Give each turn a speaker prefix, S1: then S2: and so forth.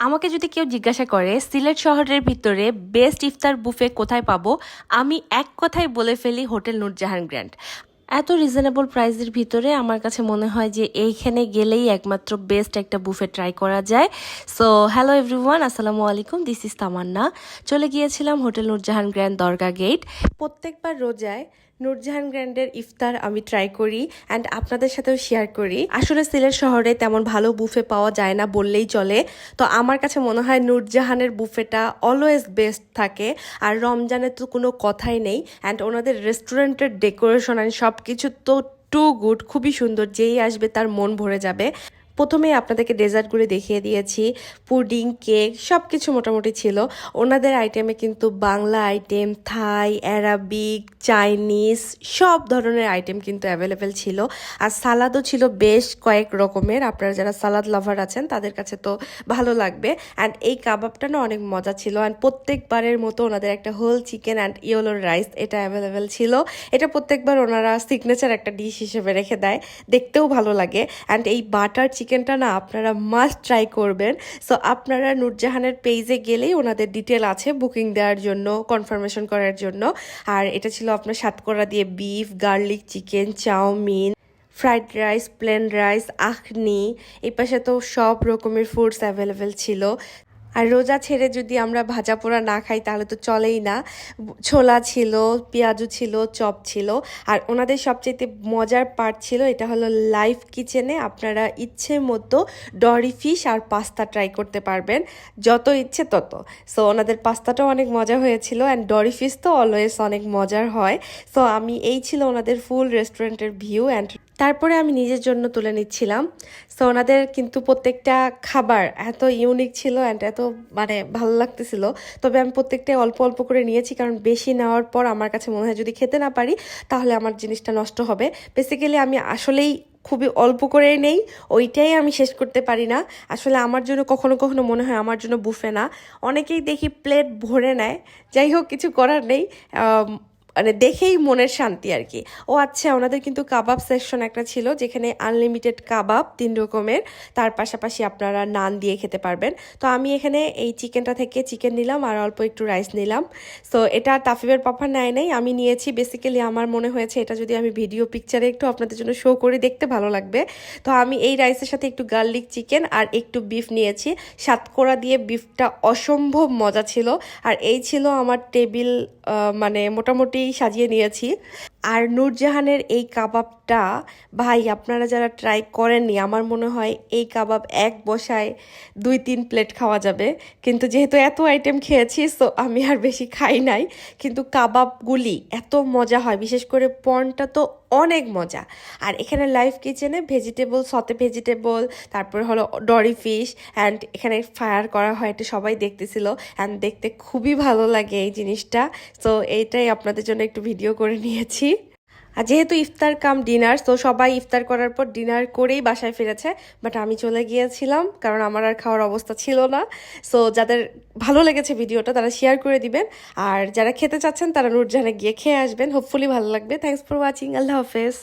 S1: আমাকে যদি কেউ জিজ্ঞাসা করে, সিলেট শহরের ভিতরে বেস্ট ইফতার বুফে কোথায় পাবো, আমি এক কথায় বলে ফেলি হোটেল নূরজাহান গ্র্যান্ড। এত রিজনেবল প্রাইসের ভিতরে আমার কাছে মনে হয় যে এইখানে গেলেই একমাত্র বেস্ট একটা বুফে ট্রাই করা যায়। সো হ্যালো এভরিওয়ান আসসালামু আলাইকুম দিস ইস তামান্না। চলে গিয়েছিলাম হোটেল নূরজাহান গ্র্যান্ড দরগা গেট প্রত্যেকবার রোজায় নূরজাহান গ্র্যান্ডের ইফতার আমি ট্রাই করি অ্যান্ড আপনাদের সাথেও শেয়ার করি। আসলে সিলেট শহরে তেমন ভালো বুফে পাওয়া যায় না বললেই চলে। তো আমার কাছে মনে হয় নূরজাহানের বুফেটা অলওয়েজ বেস্ট থাকে আর রমজানের তো কোনো কথাই নেই অ্যান্ড ওনাদের রেস্টুরেন্টের ডেকোরেশন অ্যান্ড সব কিছু তো টু গুড খুবই সুন্দর। যেই আসবে তার মন ভরে যাবে। প্রথমেই আপনাদেরকে ডেজার্টগুলি দেখিয়ে দিয়েছি। পুডিং কেক সব কিছু মোটামুটি ছিল। ওনাদের আইটেমে কিন্তু Bangla item Thai Arabic Chinese সব ধরনের আইটেম কিন্তু অ্যাভেলেবেল ছিল। আর সালাদও ছিল বেশ কয়েক রকমের। আপনারা যারা সালাদ লাভার আছেন, তাদের কাছে তো ভালো লাগবে। অ্যান্ড এই কাবাবটা না অনেক মজা ছিল। অ্যান্ড প্রত্যেকবারের মতো ওনাদের একটা হোল চিকেন অ্যান্ড ইয়েলোর রাইস এটা অ্যাভেলেবেল ছিল। এটা প্রত্যেকবার ওনারা সিগনেচার একটা ডিশ হিসেবে রেখে দেয়। দেখতেও ভালো লাগে। অ্যান্ড এই বাটার চিকেনটা না আপনারা মাস্ট ট্রাই করবেন। সো আপনারা নুরজাহানের পেজে গেলেই ওনাদের ডিটেল আছে বুকিং দেওয়ার জন্য কনফার্মেশন করার জন্য। আর এটা ছিল আপনার সাতকরা দিয়ে beef garlic chicken chowmein fried rice plain rice akhni. এই পাশে তো সব রকমের ফুডস অ্যাভেলেবেল ছিল। আর রোজা ছেড়ে যদি আমরা ভাজা পোড়া না খাই, তাহলে তো চলেই না। ছোলা ছিল পেঁয়াজু ছিল, চপ ছিল। আর ওনাদের সবচেয়ে মজার পার্ট ছিল, এটা হলো লাইভ কিচেনে আপনারা ইচ্ছে মতো ডরি ফিশ আর পাস্তা ট্রাই করতে পারবেন। যত ইচ্ছে তত। সো ওনাদের পাস্তাটাও অনেক মজা হয়েছিল অ্যান্ড ডরি ফিশ তো অলওয়েজ অনেক মজার হয়। সো আমি, এই ছিল ওনাদের ফুল রেস্টুরেন্টের ভিউ অ্যান্ড তারপরে আমি নিজের জন্য তুলে নিচ্ছিলাম। সো ওনাদের কিন্তু প্রত্যেকটা খাবার এত ইউনিক ছিল অ্যান্ড এত মানে ভালো লাগতেছিল। তবে আমি প্রত্যেকটাই অল্প অল্প করে নিয়েছি কারণ বেশি নেওয়ার পর আমার কাছে মনে হয় যদি খেতে না পারি, তাহলে আমার জিনিসটা নষ্ট হবে। বেসিক্যালি আমি আসলেই খুবই অল্প করে নেই, ওইটাই আমি শেষ করতে পারি না। আসলে আমার জন্য কখনো কখনো মনে হয় আমার জন্য বুফে না। অনেকেই দেখি প্লেট ভরে নেয়। যাই হোক, কিছু করার নেই। মানে দেখেই মনের শান্তি আর কি। ও আচ্ছা ওনাদের কিন্তু কাবাব সেকশন একটা ছিল, যেখানে আনলিমিটেড কাবাব তিন রকমের, তার পাশাপাশি আপনারা নান দিয়ে খেতে পারবেন। তো আমি এখানে এই চিকেনটা থেকে চিকেন নিলাম আর অল্প একটু রাইস নিলাম। সো এটা তাফিবের পাপা নেয় নাই, আমি নিয়েছি। বেসিক্যালি আমার মনে হয়েছে এটা যদি আমি ভিডিও পিকচারে একটু আপনাদের জন্য শো করে, দেখতে ভালো লাগবে। তো আমি এই রাইসের সাথে একটু গার্লিক চিকেন আর একটু বিফ নিয়েছি। সাতকোড়া দিয়ে বিফটা অসম্ভব মজা ছিল। আর এই ছিল আমার টেবিল মানে মোটামুটি সাজিয়ে নিয়েছি। আর নূরজাহানের এই কাবাবটা, ভাই, আপনারা যারা ট্রাই করেননি, আমার মনে হয় এই কাবাব এক বসায় দুই, তিন প্লেট খাওয়া যাবে। কিন্তু যেহেতু এত আইটেম খেয়েছি তো আমি আর বেশি খাই নাই। কিন্তু কাবাবগুলি এত মজা হয়, বিশেষ করে পনটা তো অনেক মজা। আর এখানে লাইফ কিচেনে ভেজিটেবল সতে ভেজিটেবল তারপর হলো ডরি ফিশ অ্যান্ড এখানে ফায়ার করা হয় এটা সবাই দেখতেছিল অ্যান্ড দেখতে খুবই ভালো লাগে এই জিনিসটা। তো এইটাই আপনাদের জন্য একটু ভিডিও করে নিয়েছি। আর যেহেতু ইফতার কাম ডিনার, তো সবাই ইফতার করার পর ডিনার করেই বাসায় ফিরেছে। বাট আমি চলে গিয়েছিলাম, কারণ আমার আর খাওয়ার অবস্থা ছিল না। সো যাদের ভালো লেগেছে ভিডিওটা, তারা শেয়ার করে দিবেন। আর যারা খেতে চাচ্ছেন, তারা নুরজাহানে গিয়ে খেয়ে আসবেন। হোপফুলি ভালো লাগবে। থ্যাংকস ফর ওয়াচিং আল্লাহ হাফেজ।